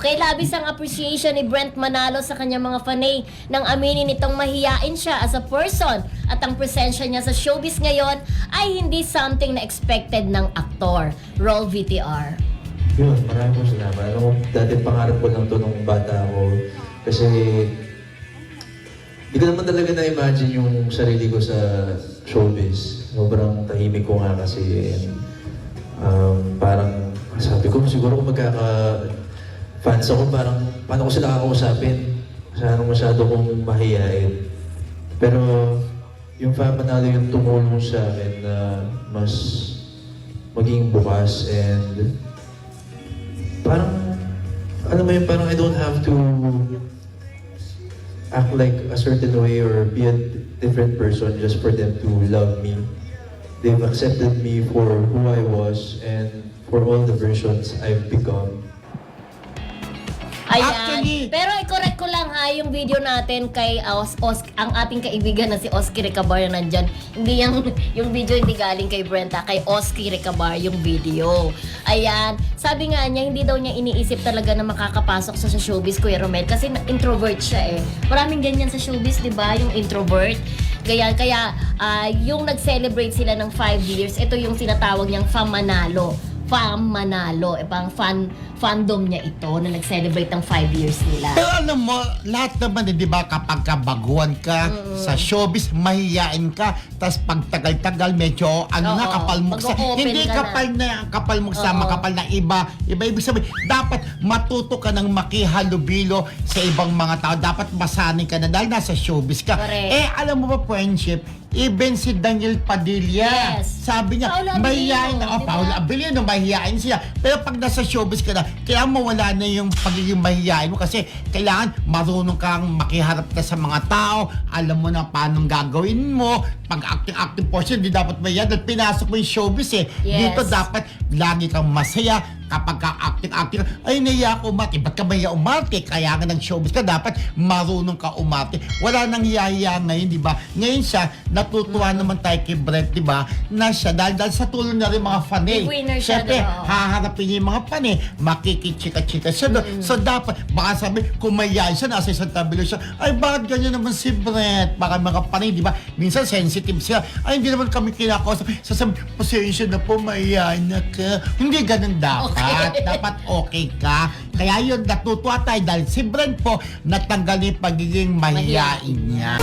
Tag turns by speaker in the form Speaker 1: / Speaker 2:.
Speaker 1: Okay, labis ang appreciation ni Brent Manalo sa kanyang mga fanay nang aminin nitong mahiyain siya as a person at ang presensya niya sa showbiz ngayon ay hindi something na expected ng aktor. Roll VTR.
Speaker 2: Yun, maraming po salamat. Alam mo, dati pangarap ko lang to nung bata ako. Kasi, hindi ko naman talaga na-imagine yung sarili ko sa showbiz. Sobrang tahimik ko nga kasi. And, um, parang, sabi ko, siguro kung magkaka-fans ako, parang, paano ko sila kakausapin? Sana masyado kong mahihain. Pero, yung fan manalo yung tumulong sa akin na mas maging bukas and parang, alam mo yun, parang I don't have to act like a certain way or be a different person just for them to love me. They've accepted me for who I was and for all the versions I've become.
Speaker 1: Ayan.
Speaker 3: Actually-
Speaker 1: Pero i-correct ko lang ha, yung video natin kay Os, Os ang ating kaibigan na si Oski Recabar na nandyan. Hindi yung, yung video hindi galing kay Brenta, kay Oski Recabar yung video. Ayan. Sabi nga niya, hindi daw niya iniisip talaga na makakapasok sa, sa showbiz, Kuya Romel. Kasi introvert siya eh. Maraming ganyan sa showbiz, di ba? Yung introvert. Kaya, kaya ah, yung nag-celebrate sila ng 5 years, ito yung sinatawag niyang Famanalo. Fam Manalo. E pang fan, fandom niya ito na nag-celebrate ng 5 years nila.
Speaker 3: Pero alam mo, lahat naman, eh, di ba, kapag kabaguhan ka sa showbiz, mahiyain ka, tapos pag tagal-tagal, medyo, ano
Speaker 1: Oo,
Speaker 3: na, kapal mo sa...
Speaker 1: mag-o-open
Speaker 3: Hindi
Speaker 1: ka na.
Speaker 3: kapal na, kapal mo sa
Speaker 1: Oo.
Speaker 3: makapal na iba. Iba, ibig sabihin, dapat matuto ka ng makihalubilo sa ibang mga tao. Dapat masanay ka na dahil nasa showbiz ka.
Speaker 1: Correct.
Speaker 3: Eh, alam mo ba, friendship, even si Daniel Padilla,
Speaker 1: Yes.
Speaker 3: sabi niya,
Speaker 1: Paolo Abilino,
Speaker 3: mahiyain na, oh,
Speaker 1: di ba?
Speaker 3: Paolo Abilino, mahihain siya. Pero pag nasa showbiz ka na, kailangan mawala na yung pagiging mahihain mo kasi kailangan marunong kang makiharap ka sa mga tao, alam mo na paano gagawin mo, pag acting-acting portion, di dapat mahihain dahil pinasok mo yung showbiz eh.
Speaker 1: Yes.
Speaker 3: Dito dapat lagi kang masaya, kapag ka acting-acting, ay naiya ako umarte. Ba't ka mahiya umarte? Kaya nga ng showbiz ka, dapat marunong ka umarte. Wala nang hiya ngayon, di ba? Ngayon siya, natutuwa naman tayo kay Brent, di ba? Na siya, dahil, dahil sa tulong na rin mga fan eh.
Speaker 1: Big winner siya
Speaker 3: Siyempre,
Speaker 1: doon.
Speaker 3: haharapin niya yung mga fan eh. Makikichika-chika siya doon. So dapat, baka sabi, kung mahihain siya, nasa isang tabi lang siya, ay bakit ganyan naman si Brent? Baka mga fan eh, di ba? Minsan sensitive siya. Ay, hindi naman kami kinakausap. Sasabi, pasensya na po, mahihain na ka. Hindi ganun dapat.
Speaker 1: Okay.
Speaker 3: Dapat okay ka. Kaya yun, natutuwa tayo dahil si Brent po natanggal yung pagiging mahihain niya.